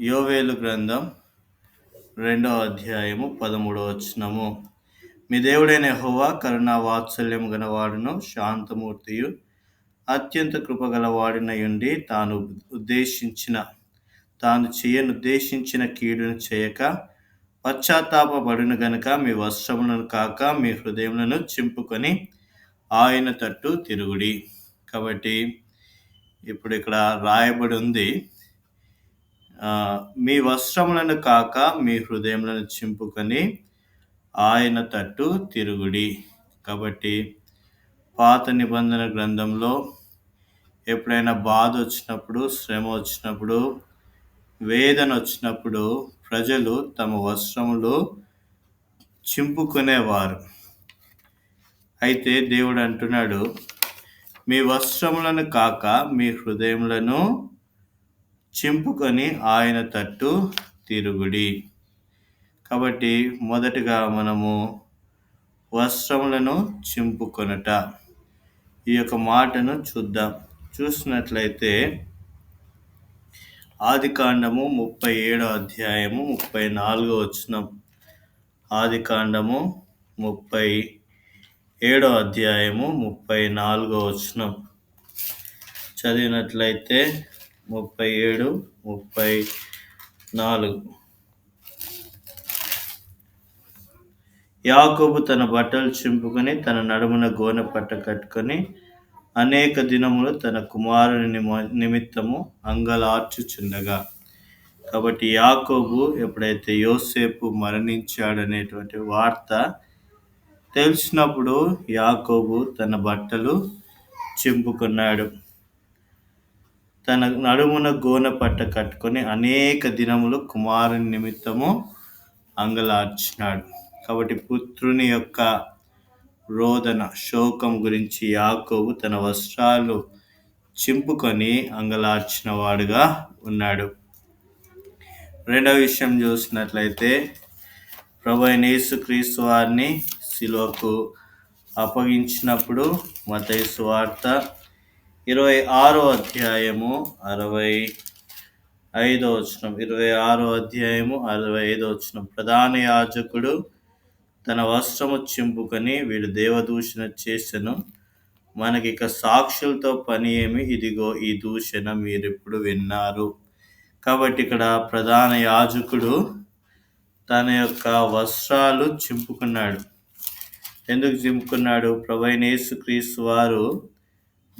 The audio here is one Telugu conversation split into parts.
యోవేలు గ్రంథం రెండవ అధ్యాయము పదమూడవ వచనము. మీ దేవుడైన హోవా కరుణా వాత్సల్యము గలవాడును శాంతమూర్తియు అత్యంత కృపగలవాడినయుండి తాను ఉద్దేశించిన తాను చేయనుద్దేశించిన కీడును చేయక పశ్చాత్తాపడును గనుక మీ వస్త్రములను కాక మీ హృదయములను చింపుకొని ఆయన తట్టు తిరుగుడి. కాబట్టి ఇప్పుడు ఇక్కడ రాయబడి ఉంది మీ వస్త్రములను కాక మీ హృదయములను చింపుకొని ఆయన తట్టు తిరుగుడి. కాబట్టి పాత నిబంధన గ్రంథంలో ఎప్పుడైనా బాధ వచ్చినప్పుడు శ్రమ వచ్చినప్పుడు వేదన వచ్చినప్పుడు ప్రజలు తమ వస్త్రములు చింపుకునేవారు. అయితే దేవుడు అంటున్నాడు మీ వస్త్రములను కాక మీ హృదయములను చింపుకొని ఆయన తట్టు తిరుగుడి. కాబట్టి మొదటగా మనము వస్త్రములను చింపుకొనుట. ఈ యొక్క మాటను చూద్దాం. చూసినట్లయితే ఆది కాండము ముప్పై ఏడో అధ్యాయము ముప్పై నాలుగో వచనం. ఆది కాండము ముప్పై ఏడో అధ్యాయము ముప్పై నాలుగో వచనం. చదివినట్లయితే ముప్పై ఏడు ముప్పై నాలుగు యాకోబు తన బట్టలు చింపుకొని తన నడుమున గోనె పట్ట కట్టుకొని అనేక దినములు తన కుమారుని నిమ- నిమిత్తము అంగలార్చుచుండగా. కాబట్టి యాకోబు ఎప్పుడైతే యోసేపు మరణించాడనేటువంటి వార్త తెలిసినప్పుడు యాకోబు తన బట్టలు చింపుకున్నాడు. తన నడుమున గోన పట్ట కట్టుకొని అనేక దినములు కుమారుని నిమిత్తము అంగలార్చినాడు. కాబట్టి పుత్రుని యొక్క రోదన శోకం గురించి యాకోబు తన వస్త్రాలు చింపుకొని అంగలార్చిన వాడుగా ఉన్నాడు. రెండవ విషయం చూసినట్లయితే ప్రభు అయిన యేసుక్రీస్తు వారిని శిలువకు అప్పగించినప్పుడు మతయి వార్త ఇరవై ఆరో అధ్యాయము అరవై ఐదో వచనం ఇరవై ఆరో అధ్యాయము అరవై ఐదో వచనం. ప్రధాన యాజకుడు తన వస్త్రము చింపుకొని వీడు దేవదూషణ చేసెను. మనకి ఇక సాక్షులతో పని ఏమి? ఇదిగో ఈ దూషణ మీరిప్పుడు విన్నారు. కాబట్టి ఇక్కడ ప్రధాన యాజకుడు తన యొక్క వస్త్రాలు చింపుకున్నాడు. ఎందుకు చింపుకున్నాడు? ప్రభైన యేసుక్రీస్తు వారు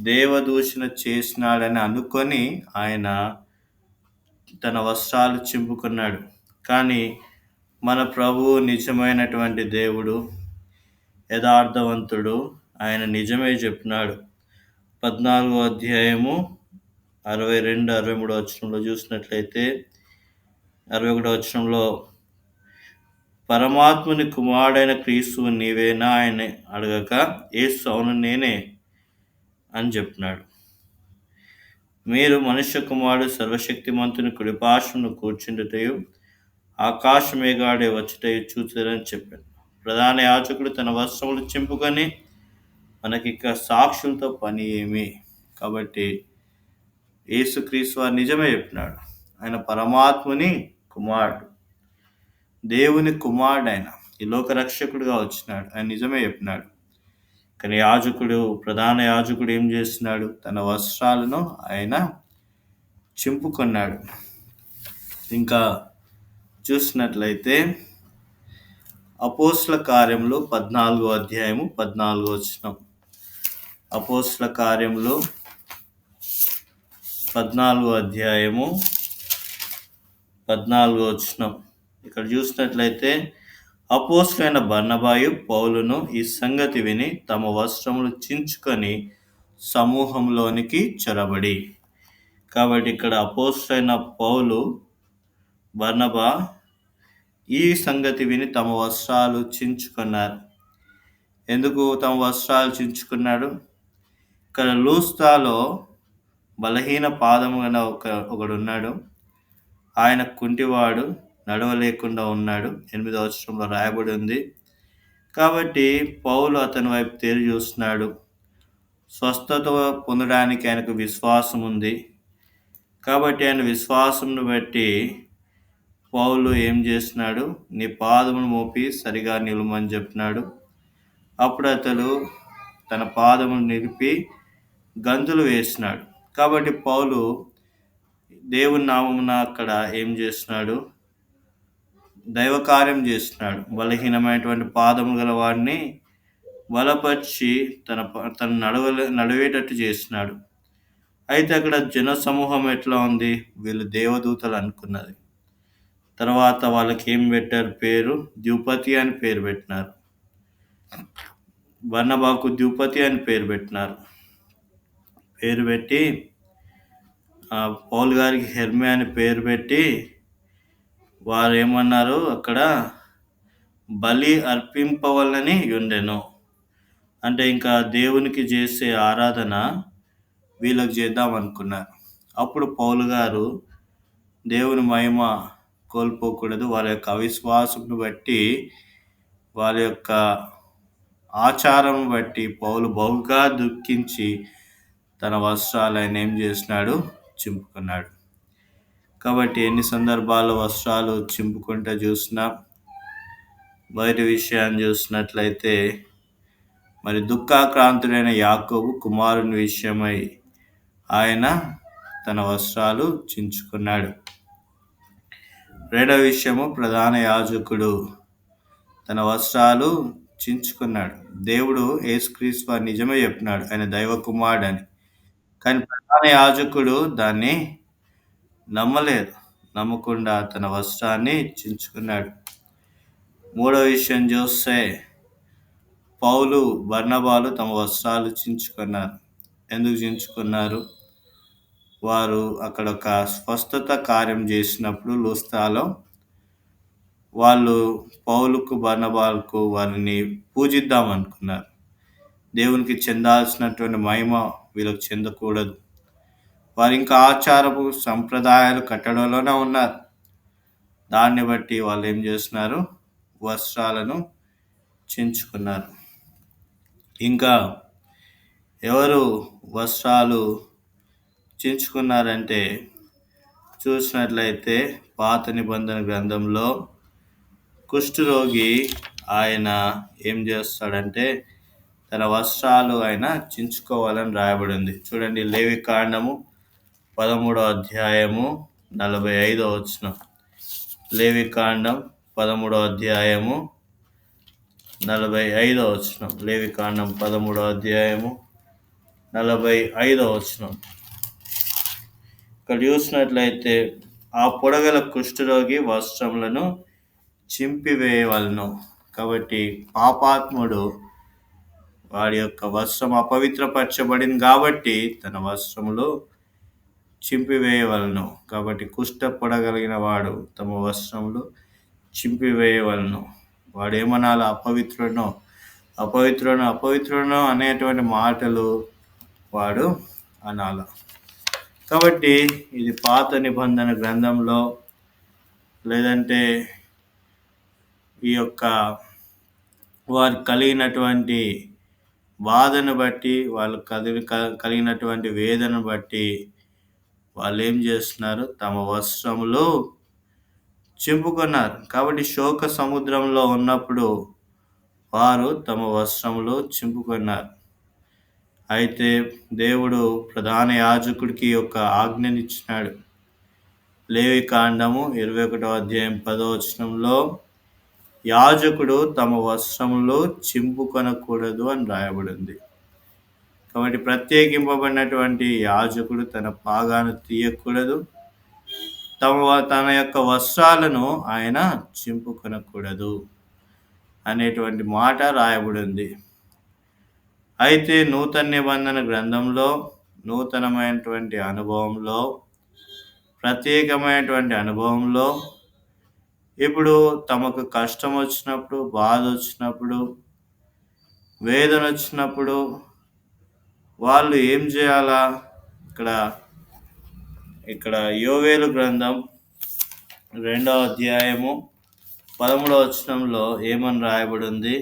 దేవదూషణ చేసినాడని అనుకొని ఆయన తన వస్త్రాలు చింపుకున్నాడు. కానీ మన ప్రభువు నిజమైనటువంటి దేవుడు యథార్థవంతుడు ఆయన నిజమే చెప్పినాడు. పద్నాలుగో అధ్యాయము అరవై రెండు అరవై మూడో వచనంలో చూసినట్లయితే అరవై ఒకటో వచనంలో పరమాత్ముని కుమారుడైన క్రీస్తు నీవేనా? ఆయన అడగక ఏసు అవును నేనే. అని చెప్పినాడు మీరు మనుష్య కుమారుడు సర్వశక్తిమంతుని కుడిపాశను కూర్చుండుటయు ఆకాశ మేఘాడే వచ్చుటయు చూచారని చెప్పాడు ప్రధాన యాచకుడు తన వస్త్రములు చింపుకొని మనకి ఇక సాక్షులతో పని ఏమి? కాబట్టి యేసుక్రీస్తు వారు నిజమే చెప్పినాడు. ఆయన పరమాత్ముని కుమారుడు. దేవుని కుమారుడు ఆయన ఈ లోక రక్షకుడిగా వచ్చినాడు. ఆయన నిజమే చెప్పినాడు. కానీ యాజకుడు ప్రధాన యాజకుడు ఏం చేస్తున్నాడు? తన వస్త్రాలను ఆయన చింపుకున్నాడు. ఇంకా చూసినట్లయితే అపోస్ల కార్యములు పద్నాలుగో అధ్యాయము పద్నాలుగో వచనం. అపోస్ల కార్యములు పద్నాలుగో అధ్యాయము పద్నాలుగో వచనం. ఇక్కడ చూసినట్లయితే అపోస్లైన బర్ణబాయు పౌలును ఈ సంగతి విని తమ వస్త్రములు చించుకొని సమూహంలోనికి చొరబడి. కాబట్టి ఇక్కడ అపోస్లైన పౌలు బర్ణబా ఈ సంగతి విని తమ వస్త్రాలు చించుకున్నారు. ఎందుకు తమ వస్త్రాలు చించుకున్నాడు? ఇక్కడ లూస్తాలో బలహీన పాదము ఒక ఒకడు ఉన్నాడు ఆయన కుంటివాడు. నడవలేకుండా ఉన్నాడు. ఎనిమిదవ అవసరంలో రాయబడి ఉంది. కాబట్టి పౌలు అతని వైపు తేలి చూస్తున్నాడు. స్వస్థత పొందడానికి ఆయనకు విశ్వాసం ఉంది. కాబట్టి ఆయన విశ్వాసంను బట్టి పౌలు ఏం చేస్తున్నాడు? నీ పాదమును మోపి సరిగా నిలుమని చెప్పినాడు. అప్పుడు అతడు తన పాదమును నిలిపి గంతులు వేసినాడు. కాబట్టి పౌలు దేవుని నామమున అక్కడ ఏం చేస్తున్నాడు? దైవ కార్యం చేస్తున్నాడు. బలహీనమైనటువంటి పాదము గల వాడిని బలపరిచి తన తన నడవ నడివేటట్టు చేస్తున్నాడు. అయితే అక్కడ జన సమూహం ఎట్లా ఉంది? వీళ్ళు దేవదూతలు అనుకున్నది. తర్వాత వాళ్ళకి ఏం పెట్టారు పేరు? ద్యుపతి అని పేరు పెట్టినారు. వర్ణబాకు ద్యుపతి అని పేరు పెట్టినారు. పేరు పెట్టి పౌల్ గారికి హెర్మే అని పేరు పెట్టి వారు ఏమన్నారు అక్కడ బలి అర్పింపవలని ఉండెను అంటే ఇంకా దేవునికి చేసే ఆరాధన వీళ్ళకి చేద్దాం అనుకున్నారు. అప్పుడు పౌలు గారు దేవుని మహిమ కోల్పోకూడదు వారి యొక్క అవిశ్వాసం బట్టి వారి యొక్క ఆచారం బట్టి పౌలు బహుగా దుఃఖించి తన వస్త్రాలు ఆయన ఏం చేసినాడు? చింపుకున్నాడు. కాబట్టి ఎన్ని సందర్భాల్లో వస్త్రాలు చింపుకుంటూ చూసినా బయట విషయాన్ని చూసినట్లయితే మరి దుఃఖాక్రాంతుడైన యాకోబు కుమారుని విషయమై ఆయన తన వస్త్రాలు చించుకున్నాడు. రెండవ విషయము ప్రధాన యాజకుడు తన వస్త్రాలు చించుకున్నాడు. దేవుడు ఏసుక్రీస్తు నిజమే చెప్పినాడు ఆయన దైవ కుమారుడు అని కానీ ప్రధాన యాజకుడు దాన్ని నమ్మలేదు. నమ్మకుండా తన వస్త్రాన్ని చించుకున్నాడు. మూడో విషయం చూస్తే పౌలు బర్ణబాలు తమ వస్త్రాలు చించుకున్నారు. ఎందుకు చించుకున్నారు? వారు అక్కడ ఒక స్వస్థత కార్యం చేసినప్పుడు లూస్తాలో వాళ్ళు పౌలుకు బర్ణబాలకు వారిని పూజిద్దాం అనుకున్నారు. దేవునికి చెందాల్సినటువంటి మహిమ వీళ్ళకి చెందకూడదు. వారు ఇంకా ఆచారపు సంప్రదాయాలు కట్టడంలోనే ఉన్నారు. దాన్ని బట్టి వాళ్ళు ఏం చేస్తున్నారు? వస్త్రాలను చించుకున్నారు. ఇంకా ఎవరు వస్త్రాలు చించుకున్నారంటే చూసినట్లయితే పాత నిబంధన గ్రంథంలో కుష్ఠరోగి ఆయన ఏం చేస్తాడంటే తన వస్త్రాలు ఆయన చించుకోవాలని రాయబడింది చూడండి లేవి కాండము పదమూడో అధ్యాయము నలభై ఐదో వచ్చిన లేవి కాండం పదమూడో అధ్యాయము నలభై ఐదో వచ్చిన లేవి కాండం పదమూడో అధ్యాయము నలభై ఐదో వచ్చిన ఇక్కడ చూసినట్లయితే ఆ పొడగల కుష్ఠరోగి వస్త్రములను చింపివేయవలను. కాబట్టి పాపాత్ముడు వాడి యొక్క వస్త్రం అపవిత్రపరచబడింది కాబట్టి తన వస్త్రములు చింపివేయవలను. కాబట్టి కుష్టపడగలిగిన వాడు తమ వస్త్రములు చింపివేయవలను. వాడు ఏమనాలి? అపవిత్రుడనో. అపవిత్రుడనో. అపవిత్రుడను అనేటువంటి మాటలు వాడు అనాల. కాబట్టి ఇది పాత నిబంధన గ్రంథంలో లేదంటే ఈ యొక్క వారు కలిగినటువంటి బాధను బట్టి వాళ్ళు కదిలి కలిగినటువంటి వేదన బట్టి వాళ్ళు ఏం చేస్తున్నారు? తమ వస్త్రములు చింపుకున్నారు. కాబట్టి శోక సముద్రంలో ఉన్నప్పుడు వారు తమ వస్త్రములు చింపుకున్నారు. అయితే దేవుడు ప్రధాన యాజకుడికి ఒక ఆజ్ఞనిచ్చినాడు. లేవి కాండము ఇరవై ఒకటో అధ్యాయం పదో వచనంలో యాజకుడు తమ వస్త్రములు చింపుకొనకూడదు అని రాయబడింది. కాబట్టి ప్రత్యేకింపబడినటువంటి యాజకుడు తన పాగాను తీయకూడదు. తమ తన యొక్క వస్త్రాలను ఆయన చింపుకొనకూడదు అనేటువంటి మాట రాయబడింది. అయితే నూతన నిబంధన గ్రంథంలో నూతనమైనటువంటి అనుభవంలో ప్రత్యేకమైనటువంటి అనుభవంలో ఇప్పుడు తమకు కష్టం వచ్చినప్పుడు బాధ వచ్చినప్పుడు వేదన వచ్చినప్పుడు వాళ్ళు ఏం చేయాలా? ఇక్కడ ఇక్కడ యోవేలు గ్రంథం రెండవ అధ్యాయము పదమూడవ వచనంలో ఏమని రాయబడి ఉంది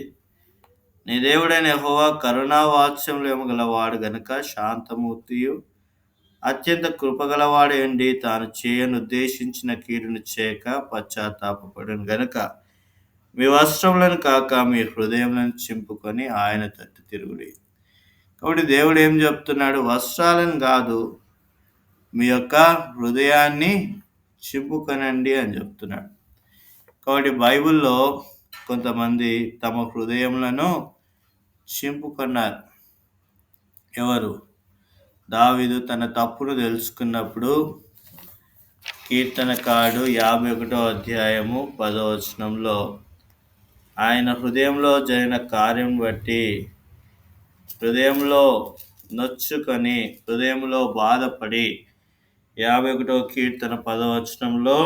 నీ దేవుడైన యెహోవా కరుణావాత్సల్యము గలవాడు గనుక శాంతమూర్తియు అత్యంత కృపగలవాడేండి తాను చేయను ఉద్దేశించిన కీడును చేయక పశ్చాత్తాపడను గనుక. మీ వస్త్రములను కాక మీ హృదయములను చింపుకొని ఆయన తట్టు తిరుగుడి. కాబట్టి దేవుడు ఏం చెప్తున్నాడు? వస్త్రాలను కాదు మీ యొక్క హృదయాన్ని చింపుకొనండి అని చెప్తున్నాడు. కాబట్టి బైబిల్లో కొంతమంది తమ హృదయములను చింపుకున్నారు ఎవరు? దావిదు తన తప్పును తెలుసుకున్నప్పుడు కీర్తనకాడు యాభై ఒకటో అధ్యాయము పదో వచనంలో ఆయన హృదయంలో జరిగిన కార్యం బట్టి హృదయంలో నొచ్చుకొని హృదయంలో బాధపడి యాభై ఒకటో కీర్తన పదవచనంలో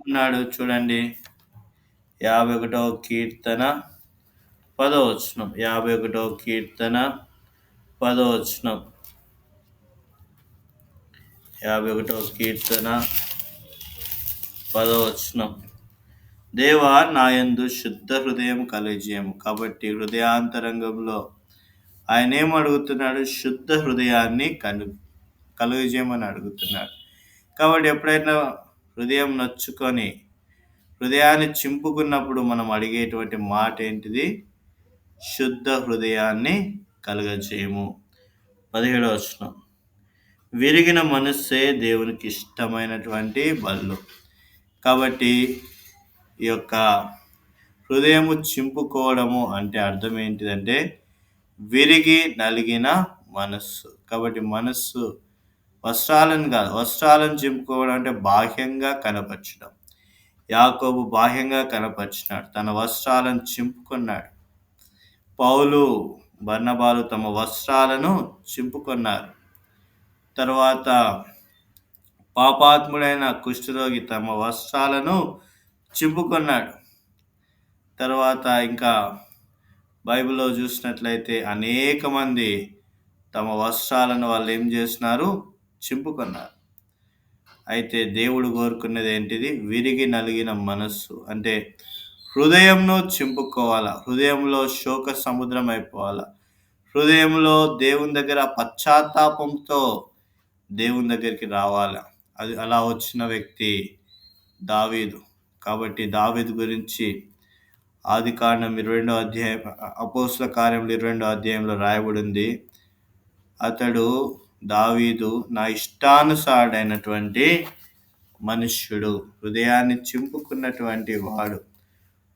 ఉన్నాడు చూడండి. యాభై ఒకటో కీర్తన పదవచనం యాభై ఒకటో కీర్తన పదవచనం యాభై ఒకటో కీర్తన పదవచనం దేవా నాయందు శుద్ధ హృదయం కలిజేయము. కాబట్టి హృదయాంతరంగంలో ఆయన ఏం అడుగుతున్నాడు? శుద్ధ హృదయాన్ని కలు కలుగజేయమని అడుగుతున్నాడు. కాబట్టి ఎప్పుడైనా హృదయం నొచ్చుకొని హృదయాన్ని చింపుకున్నప్పుడు మనం అడిగేటువంటి మాట ఏంటిది? శుద్ధ హృదయాన్ని కలుగజేయము. పదిహేడవ వచనం. విరిగిన మనస్సే దేవునికి ఇష్టమైనటువంటి బళ్ళు. కాబట్టి ఈ యొక్క హృదయము చింపుకోవడము అంటే అర్థం ఏంటిదంటే విరిగి నలిగిన మనస్సు. కాబట్టి మనస్సు వస్త్రాలను కాదు వస్త్రాలను చింపుకోవడం అంటే బాహ్యంగా కనపరచడం. యాకోబు బాహ్యంగా కనపరిచినాడు తన వస్త్రాలను చింపుకున్నాడు. పౌలు బర్ణబాలు తమ వస్త్రాలను చింపుకున్నారు. తర్వాత పాపాత్ముడైన కుష్ఠరోగి తమ వస్త్రాలను చింపుకున్నాడు తర్వాత ఇంకా బైబిల్లో చూసినట్లయితే అనేక మంది తమ వస్త్రాలను వాళ్ళు ఏం చేస్తున్నారు చింపుకున్నారు అయితే దేవుడు కోరుకున్నది ఏంటిది? విరిగి నలిగిన మనస్సు. అంటే హృదయంను చింపుకోవాలా హృదయంలో శోక సముద్రం అయిపోవాలా? హృదయంలో దేవుని దగ్గర పశ్చాత్తాపంతో దేవుని దగ్గరికి రావాలి? అది అలా వచ్చిన వ్యక్తి దావీదు. కాబట్టి దావేది గురించి ఆది కాండం ఇరవై రెండో అధ్యాయం అపోస్ల కార్యంలో ఇరవై రెండో అధ్యాయంలో రాయబడింది. అతడు దావీదు నా ఇష్టానుసారుడైనటువంటి మనుష్యుడు హృదయాన్ని చింపుకున్నటువంటి వాడు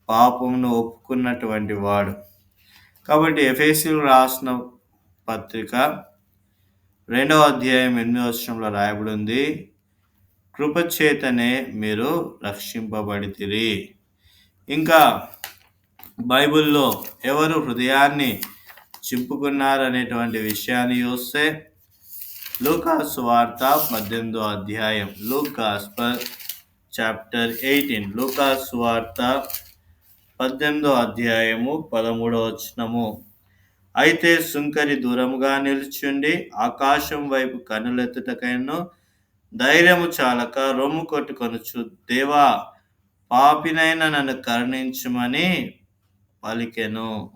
పాపమును ఒప్పుకున్నటువంటి వాడు. కాబట్టి ఎఫ్ఎస్సీలు రాసిన పత్రిక రెండవ అధ్యాయం ఎనిమిదో వర్షంలో రాయబడి ఉంది కృపచేతనే మీరు రక్షింపబడితిరి. ఇంకా బైబిల్లో ఎవరు హృదయాన్ని చింపుకున్నారనేటువంటి విషయాన్ని చూస్తే లూకాస్ వార్త పద్దెనిమిదో అధ్యాయం లూకాస్ చాప్టర్ ఎయిటీన్ లూకాస్ వార్త పద్దెనిమిదో అధ్యాయము పదమూడవ వచనము. అయితే సుంకరి దూరముగా నిలుచుండి ఆకాశం వైపు కనులెత్తుటకైనా ధైర్యము చాలక రొమ్ము కొట్టుకొనుచు దేవా పాపినైనా నన్ను కరుణించమని పలికెను.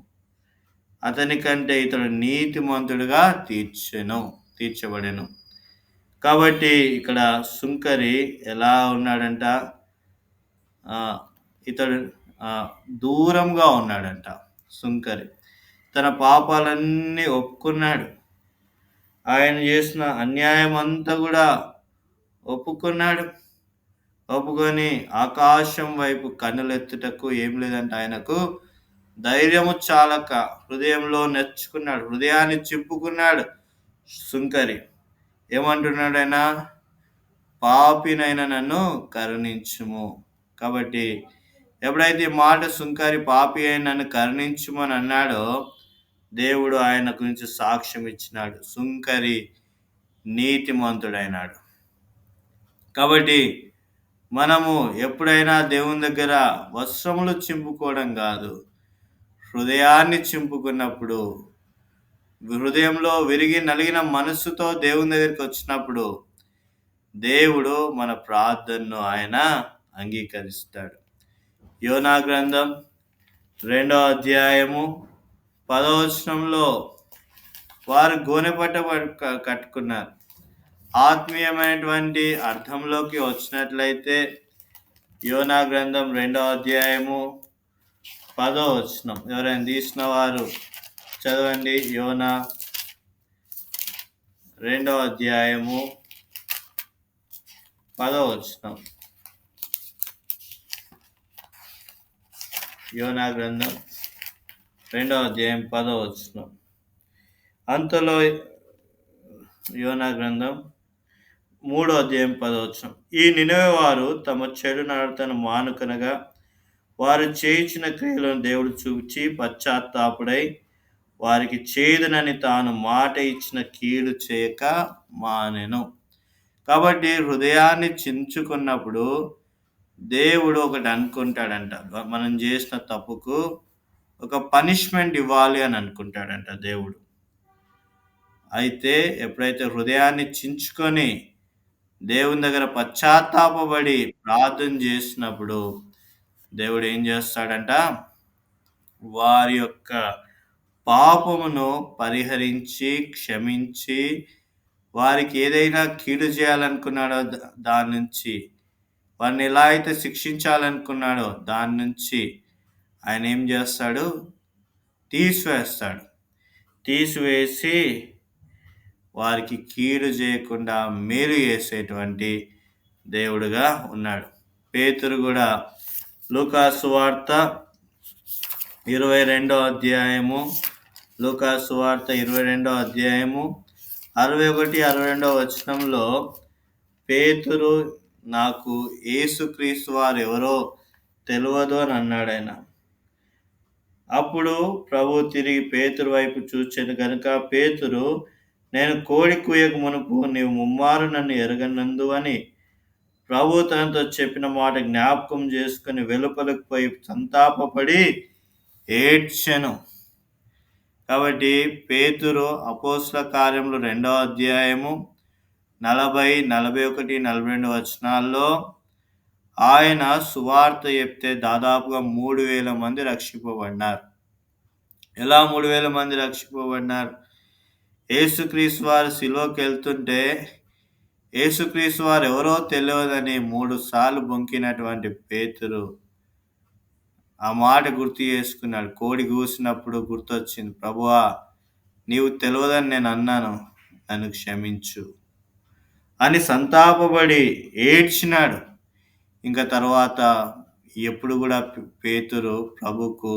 అతని కంటే ఇతడు నీతిమంతుడుగా తీర్చెను తీర్చబడెను. కాబట్టి ఇక్కడ సుంకరి ఎలా ఉన్నాడంట? ఇతడు దూరంగా ఉన్నాడంట సుంకరి. తన పాపాలన్నీ ఒప్పుకున్నాడు. ఆయన చేసిన అన్యాయం అంతా కూడా ఒప్పుకున్నాడు. ఒప్పుకొని ఆకాశం వైపు కన్నులెత్తుటకు ఏం లేదంటే ఆయనకు. ధైర్యము చాలక హృదయంలో నెచ్చుకున్నాడు. హృదయాన్ని చిప్పుకున్నాడు సుంకరి. ఏమంటున్నాడు ఆయన? పాపినైనా నన్ను కరుణించుము. కాబట్టి ఎప్పుడైతే మాట సుంకరి పాపి అయిన నన్ను కరుణించుమని అన్నాడో దేవుడు ఆయన గురించి సాక్ష్యం ఇచ్చినాడు. సుంకరి నీతిమంతుడైనాడు. కాబట్టి మనము ఎప్పుడైనా దేవుని దగ్గర వస్త్రములు చింపుకోవడం కాదు. హృదయాన్ని చింపుకున్నప్పుడు హృదయంలో విరిగి నలిగిన మనస్సుతో దేవుని దగ్గరికి వచ్చినప్పుడు దేవుడు మన ప్రార్థనను ఆయన అంగీకరిస్తాడు. యోనా గ్రంథం రెండో అధ్యాయము పదవచనంలో వారు గోనెపట్ట పట్టు- కట్టుకున్నారు. ఆత్మీయమైనటువంటి అర్థంలోకి వచ్చినట్లయితే యోనా గ్రంథం రెండో అధ్యాయము పదో వచనం. ఎవరైనా తీసిన వారు చదవండి. యోనా రెండో అధ్యాయము పదో వచనం. యోనా గ్రంథం రెండో అధ్యాయం పదో వచనం. అంతలో యోనా గ్రంథం మూడో అధ్యాయం పదవచ్చు ఈ నినవేవారు తమ చెడు నడతను మానుకనగా వారు చేయించిన క్రియలను దేవుడు చూచి పశ్చాత్తాపుడై వారికి చేదునని తాను మాట ఇచ్చిన కీడు చేయక మానెను. కాబట్టి హృదయాన్ని చించుకున్నప్పుడు దేవుడు ఒకటి అనుకుంటాడంట. మనం చేసిన తప్పుకు ఒక పనిష్మెంట్ ఇవ్వాలి అని అనుకుంటాడంట దేవుడు. అయితే ఎప్పుడైతే హృదయాన్ని చించుకొని దేవుని దగ్గర పశ్చాత్తాపబడి ప్రార్థన చేసినప్పుడు దేవుడు ఏం చేస్తాడంట? వారి యొక్క పాపమును పరిహరించి క్షమించి వారికి ఏదైనా కీడు చేయాలనుకున్నాడో దా- దాని నుంచి వారిని ఎలా అయితే శిక్షించాలనుకున్నాడో దాని నుంచి ఆయన ఏం చేస్తాడు? తీసివేస్తాడు. తీసివేసి వారికి కీడు చేయకుండా మేలు చేసేటువంటి దేవుడుగా ఉన్నాడు. పేతురు కూడా లూకాసు వార్త ఇరవై రెండో అధ్యాయము లూకాసు వార్త ఇరవై రెండో అధ్యాయము అరవై ఒకటి అరవై రెండో వచనంలో పేతురు నాకు ఏసుక్రీస్తు వారు ఎవరో తెలియదు అని అన్నాడు ఆయన. అప్పుడు ప్రభు తిరిగి పేతురు వైపు చూచాను కనుక పేతురు నేను కోడి కూయకు మునుపు నీవు ముమ్మారు నన్ను ఎరగనందు అని ప్రభు తనతో చెప్పిన మాట జ్ఞాపకం చేసుకుని వెలుపలకు పోయి సంతాపపడి ఏడ్చెను. కాబట్టి పేతురు అపోస్ల కార్యంలో రెండవ అధ్యాయము నలభై నలభై ఒకటి నలభై రెండు వచనాల్లో ఆయన సువార్త చెప్తే దాదాపుగా మూడు వేల మంది రక్షింపబడినారు. ఎలా మూడు వేల మంది రక్షింపబడినారు? యేసుక్రీస్తు వారు సిలువకి వెళ్తుంటే యేసుక్రీస్తు వారు ఎవరో తెలియదని మూడు సార్లు బొంకినటువంటి పేతురు ఆ మాట గుర్తు చేసుకున్నాడు. కోడి కూసినప్పుడు గుర్తొచ్చింది ప్రభువా నీవు తెలియదని నేను అన్నాను నన్ను క్షమించు అని సంతాపపడి ఏడ్చినాడు. ఇంకా తర్వాత ఎప్పుడు కూడా పేతురు ప్రభుకు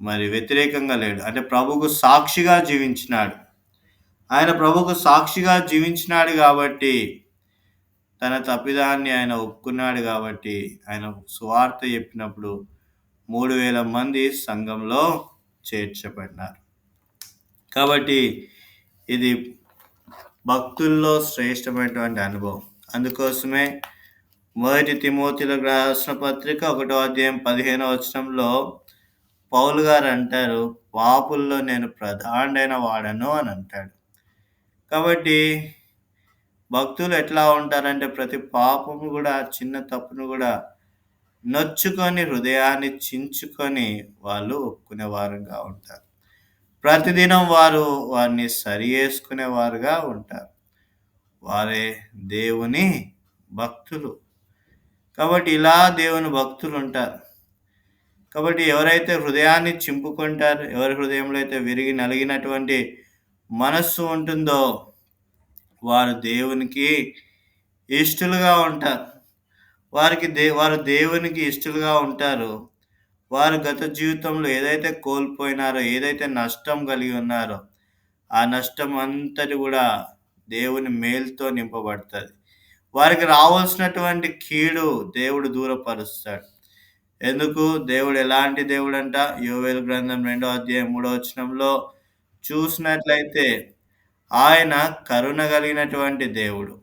మరి వ్యతిరేకంగా లేడు. అంటే ప్రభుకు సాక్షిగా జీవించినాడు. ఆయన ప్రభుకు సాక్షిగా జీవించినాడు కాబట్టి తన తప్పిదాన్ని ఆయన ఒప్పుకున్నాడు కాబట్టి ఆయన సువార్త చెప్పినప్పుడు మూడు వేల మంది సంఘంలో చేర్చబడినారు. కాబట్టి ఇది భక్తుల్లో శ్రేష్టమైనటువంటి అనుభవం. అందుకోసమే మొదటి తిమోతిల రాసిన పత్రిక ఒకటో అధ్యాయం పదిహేనో వచనంలో పౌలు గారు అంటారు పాపుల్లో నేను ప్రధానైన వాడను అని అంటాడు. కాబట్టి భక్తులు ఎట్లా ఉంటారంటే ప్రతి పాపము కూడా చిన్న తప్పును కూడా నొచ్చుకొని హృదయాన్ని చించుకొని వాళ్ళు ఒప్పుకునేవారుగా ఉంటారు. ప్రతిదినం వారు వారిని సరి చేసుకునేవారుగా ఉంటారు. వారే దేవుని భక్తులు. కాబట్టి ఇలా దేవుని భక్తులు ఉంటారు. కాబట్టి ఎవరైతే హృదయాన్ని చింపుకుంటారు ఎవరి హృదయంలో అయితే విరిగి నలిగినటువంటి మనస్సు ఉంటుందో వారు దేవునికి ఇష్టలుగా ఉంటారు. వారికి దే వారు దేవునికి ఇష్టలుగా ఉంటారు. వారు గత జీవితంలో ఏదైతే కోల్పోయినారో ఏదైతే నష్టం కలిగి ఉన్నారో ఆ నష్టం అంతటి కూడా దేవుని మేలుతో నింపబడుతుంది. వారికి రావాల్సినటువంటి కీడు దేవుడు దూరపరుస్తాడు. ఎందుకు? దేవుడు ఎలాంటి దేవుడు అంట యోవేలు గ్రంథం రెండో అధ్యాయం మూడో వచనంలో చూసినట్లయితే ఆయన కరుణ కలిగినటువంటి దేవుడు.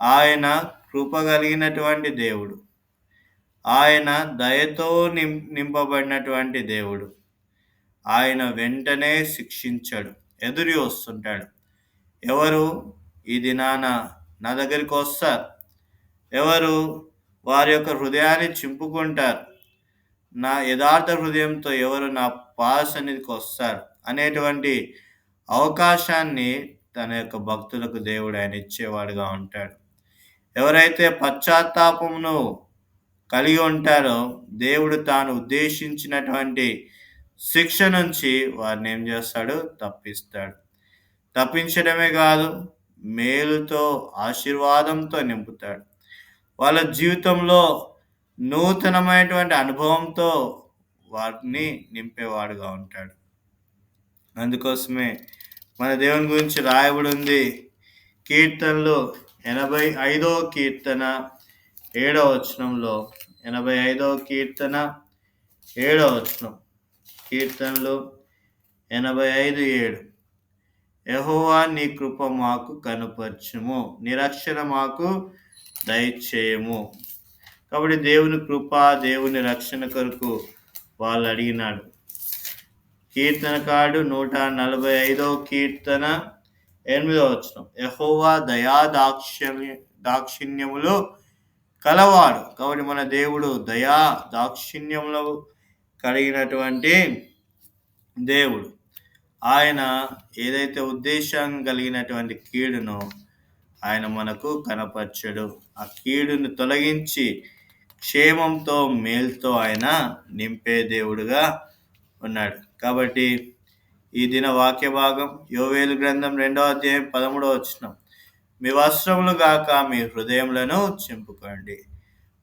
ఆయన కృప కలిగినటువంటి దేవుడు. ఆయన దయతో నిం నింపబడినటువంటి దేవుడు. ఆయన వెంటనే శిక్షించాడు ఎదురు వస్తుంటాడు ఎవరు ఈ దినాన నా దగ్గరికి వస్తారు? ఎవరు వారి యొక్క హృదయాన్ని చింపుకుంటారు? నా యథార్థ హృదయంతో ఎవరు నా పాద సన్నిధికి వస్తారు? అనేటువంటి అవకాశాన్ని తన యొక్క భక్తులకు దేవుడు ఆయన ఇచ్చేవాడుగా ఉంటాడు. ఎవరైతే పశ్చాత్తాపమును కలిగి ఉంటారో దేవుడు తాను ఉద్దేశించినటువంటి శిక్ష నుంచి వారిని ఏం చేస్తాడు? తప్పిస్తాడు. తప్పించడమే కాదు మేలుతో ఆశీర్వాదంతో నింపుతాడు. వాళ్ళ జీవితంలో నూతనమైనటువంటి అనుభవంతో వారిని నింపేవాడుగా ఉంటాడు. అందుకోసమే మన దేవుని గురించి రాయబడి ఉంది కీర్తనలు ఎనభై ఐదవ కీర్తన ఏడవ వచనంలో. ఎనభై ఐదవ కీర్తన ఏడవ వచనం. కీర్తనలు ఎనభై ఐదు ఏడు. యహోవా నీ కృప మాకు కనుపరచుము నిరక్షణ మాకు దయచేయము. కాబట్టి దేవుని కృప దేవుని రక్షణ కొరకు వాళ్ళు అడిగినాడు. కీర్తనకాడు నూట నలభై ఐదో కీర్తన ఎనిమిదో వచ్చిన యహోవా దయా దాక్షిణ్య దాక్షిణ్యములు కలవాడు. కాబట్టి మన దేవుడు దయా దాక్షిణ్యములు కలిగినటువంటి దేవుడు. ఆయన ఏదైతే ఉద్దేశం కలిగినటువంటి కీడును ఆయన మనకు కనపరచడు. ఆ కీడును తొలగించి క్షేమంతో మేల్తో ఆయన నింపే దేవుడుగా ఉన్నాడు. కాబట్టి ఈ దిన వాక్య భాగం యోవేలు గ్రంథం రెండవ అధ్యాయం పదమూడవ వచ్చిన మీ వస్త్రములు గాక మీ హృదయములను చింపుకోండి.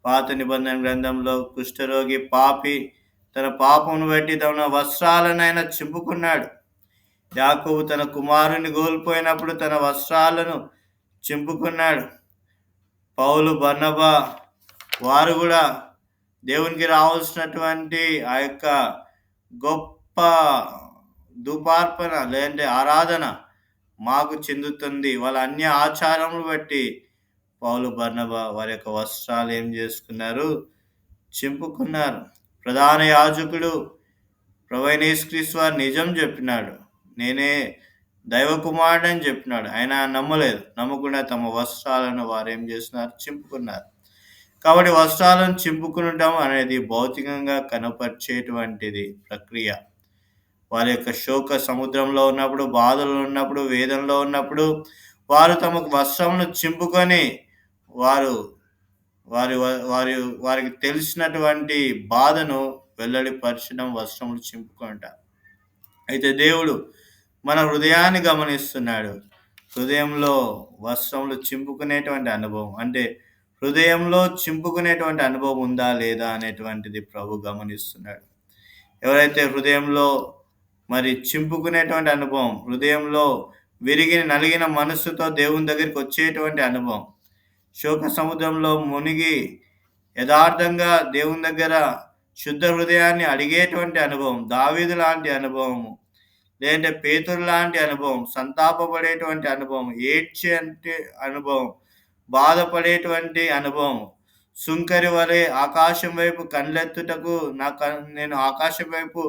పాత నిబంధన గ్రంథంలో కుష్ఠరోగి పాపి తన పాపమును బట్టి తన వస్త్రాలనైనా చింపుకున్నాడు. యాకోబు తన కుమారుని కోల్పోయినప్పుడు తన వస్త్రాలను చింపుకున్నాడు. పౌలు బర్ణబా వారు కూడా దేవునికి రావాల్సినటువంటి ఆ యొక్క గొప్ప ధూపార్పణ లేదంటే ఆరాధన మాకు చెందుతుంది. వాళ్ళ అన్ని ఆచారములు బట్టి పౌలు బర్ణబ వారి యొక్క వస్త్రాలు ఏం చేసుకున్నారు? చింపుకున్నారు. ప్రధాన యాజకుడు ప్రవైనేశ్వరీస్ వారు నిజం చెప్పినాడు. నేనే దైవకుమారుడు అని చెప్పినాడు. ఆయన నమ్మలేదు. నమ్మకుండా తమ వస్త్రాలను వారు ఏం చేస్తున్నారు? చింపుకున్నారు. కాబట్టి వస్త్రాలను చింపుకునడం అనేది భౌతికంగా కనపరిచేటువంటిది ప్రక్రియ. వారి యొక్క శోక సముద్రంలో ఉన్నప్పుడు బాధలు ఉన్నప్పుడు వేదనలో ఉన్నప్పుడు వారు తమకు వస్త్రమును చింపుకొని వారు వారి వారి వారికి తెలిసినటువంటి బాధను వెల్లడిపరచడం వస్త్రములు చింపుకుంటారు అయితే దేవుడు మన హృదయాన్ని గమనిస్తున్నాడు. హృదయంలో వస్త్రములు చింపుకునేటువంటి అనుభవం అంటే హృదయంలో చింపుకునేటువంటి అనుభవం ఉందా లేదా అనేటువంటిది ప్రభు గమనిస్తున్నాడు. ఎవరైతే హృదయంలో మరి చింపుకునేటువంటి అనుభవం హృదయంలో విరిగిన నలిగిన మనస్సుతో దేవుని దగ్గరికి వచ్చేటువంటి అనుభవం. శోక సముద్రంలో మునిగి యథార్థంగా దేవుని దగ్గర శుద్ధ హృదయాన్ని అడిగేటువంటి అనుభవం దావీదు లాంటి అనుభవము లేదంటే పేతురు లాంటి అనుభవం సంతాపపడేటువంటి అనుభవం ఏడ్చే అనుభవం బాధపడేటువంటి అనుభవం. సుంకరి వలె ఆకాశం వైపు కళ్ళెత్తుటకు నా నేను ఆకాశం వైపు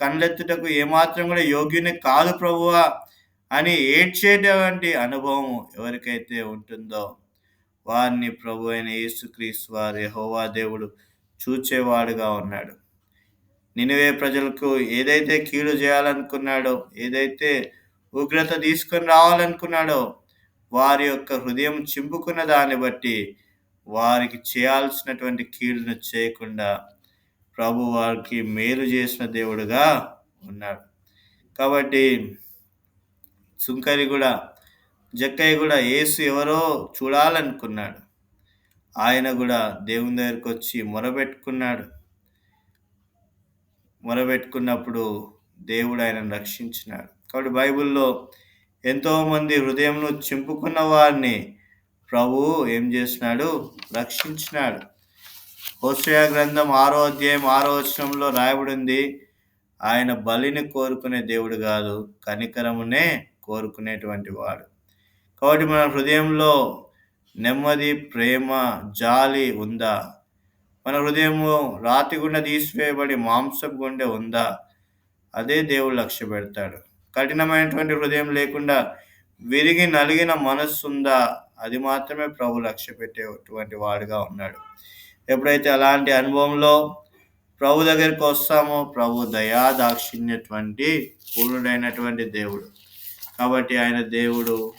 కండ్లెత్తుటకు ఏమాత్రం కూడా యోగ్యుని కాదు ప్రభువా అని ఏడ్చేటువంటి అనుభవం ఎవరికైతే ఉంటుందో వారిని ప్రభు అయిన యేసుక్రీస్తు వారి హోవా దేవుడు చూచేవాడుగా ఉన్నాడు. నినివే ప్రజలకు ఏదైతే కీడు చేయాలనుకున్నాడో ఏదైతే ఉగ్రత తీసుకొని రావాలనుకున్నాడో వారి యొక్క హృదయం చింపుకున్న దాన్ని బట్టి వారికి చేయాల్సినటువంటి కీడును చేయకుండా ప్రభు వారికి మేలు చేసిన దేవుడుగా ఉన్నాడు. కాబట్టి సుంకరి కూడా జక్కయ్య కూడా ఏసు ఎవరో చూడాలనుకున్నాడు. ఆయన కూడా దేవుని దగ్గరికి వచ్చి మొరబెట్టుకున్నాడు మొరబెట్టుకున్నప్పుడు దేవుడు ఆయనను రక్షించినాడు. కాబట్టి బైబిల్లో ఎంతోమంది హృదయంలో చింపుకున్న వారిని ప్రభు ఏం చేసినాడు? రక్షించినాడు. హోషయ గ్రంథం ఆరో అధ్యాయం ఆరో వచనంలో రాయబడింది ఆయన బలిని కోరుకునే దేవుడు కాదు కనికరమునే కోరుకునేటువంటి వాడు. కాబట్టి మన హృదయంలో నెమ్మది ప్రేమ జాలి ఉందా? మన హృదయము రాతి గుండె తీసివేయబడి మాంసపు గుండె ఉందా? అదే దేవుడు లక్ష్య పెడతాడు. కఠినమైనటువంటి హృదయం లేకుండా విరిగి నలిగిన మనస్సు ఉందా? అది మాత్రమే ప్రభు లక్ష్య పెట్టేటువంటి వాడుగా ఉన్నాడు. ఎప్పుడైతే అలాంటి అనుభవంలో ప్రభు దగ్గరికి వస్తామో ప్రభు దయా దాక్షిణ్యటువంటి పూర్ణుడైనటువంటి దేవుడు. కాబట్టి ఆయన దేవుడు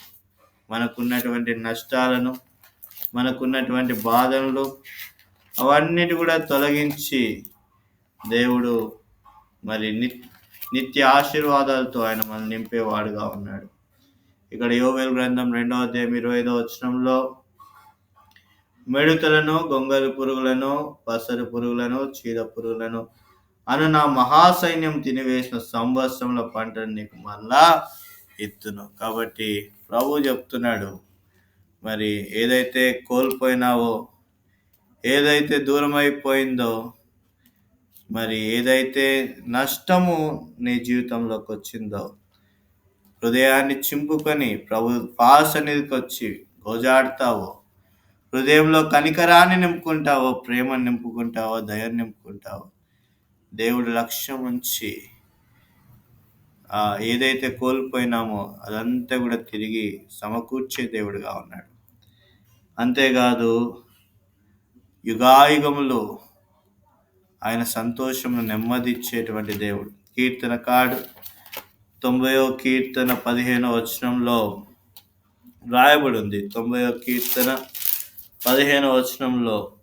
మనకున్నటువంటి నష్టాలను మనకున్నటువంటి బాధలు అవన్నిటి కూడా తొలగించి దేవుడు మరి నిత్య ఆశీర్వాదాలతో ఆయన మనం నింపేవాడుగా ఉన్నాడు. ఇక్కడ యోవేల్ గ్రంథం రెండవ అధ్యాయం ఇరవై ఐదవ వచనంలో మెడుతలను గొంగలి పురుగులను పసరు పురుగులను చీడ పురుగులను అను నా మహాసైన్యం తినివేసిన సంవత్సరంలో పంటను నీకు మళ్ళా ఎత్తును కాబట్టి ప్రభు చెప్తున్నాడు మరి ఏదైతే కోల్పోయినావో ఏదైతే దూరం అయిపోయిందో మరి ఏదైతే నష్టము నీ జీవితంలోకి వచ్చిందో హృదయాన్ని చింపుకొని ప్రభు పాస్ అనేదికి వచ్చి గోజాడతావో హృదయంలో కనికరాన్ని నింపుకుంటావో ప్రేమను నింపుకుంటావో దయను నింపుకుంటావో దేవుడు లక్ష్యం ఉంచి ఏదైతే కోల్పోయినామో అదంతా కూడా తిరిగి సమకూర్చే దేవుడుగా ఉన్నాడు. అంతేకాదు యుగాయుగములు ఆయన సంతోషమును నెమ్మదిచ్చేటువంటి దేవుడు. కీర్తన కాడు తొంభయో కీర్తన పదిహేనో వచనంలో రాయబడి ఉంది. తొంభయో కీర్తన పదిహేను వచనంలో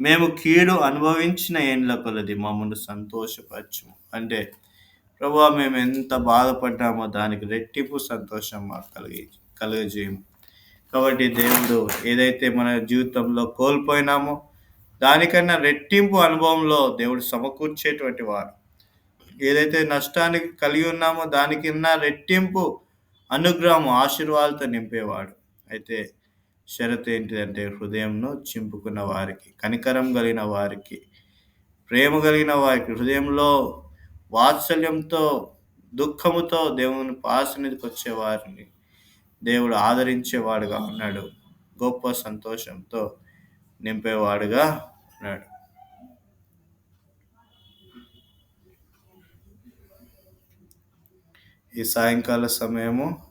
మేము కీడు అనుభవించిన ఏండ్ల కొలది మమ్మల్ని సంతోషపరచము. అంటే ప్రభా మేము ఎంత బాధపడ్డామో దానికి రెట్టింపు సంతోషం మాకు కలిగి కలుగజేయము. కాబట్టి దేవుడు ఏదైతే మన జీవితంలో కోల్పోయినామో దానికన్నా రెట్టింపు అనుభవంలో దేవుడు సమకూర్చేటువంటి వారు. ఏదైతే నష్టానికి కలిగి ఉన్నామో దానికన్నా రెట్టింపు అనుగ్రహం ఆశీర్వాదాలతో నింపేవాడు. అయితే షరతు ఏంటిదంటే హృదయంను చింపుకున్న వారికి కనికరం కలిగిన వారికి ప్రేమ కలిగిన వారికి హృదయంలో వాత్సల్యంతో దుఃఖముతో దేవుని పాసనిధికి వచ్చే వారిని దేవుడు ఆదరించేవాడుగా ఉన్నాడు. గొప్ప సంతోషంతో నింపేవాడుగా ఉన్నాడు. ఈ సాయంకాల సమయము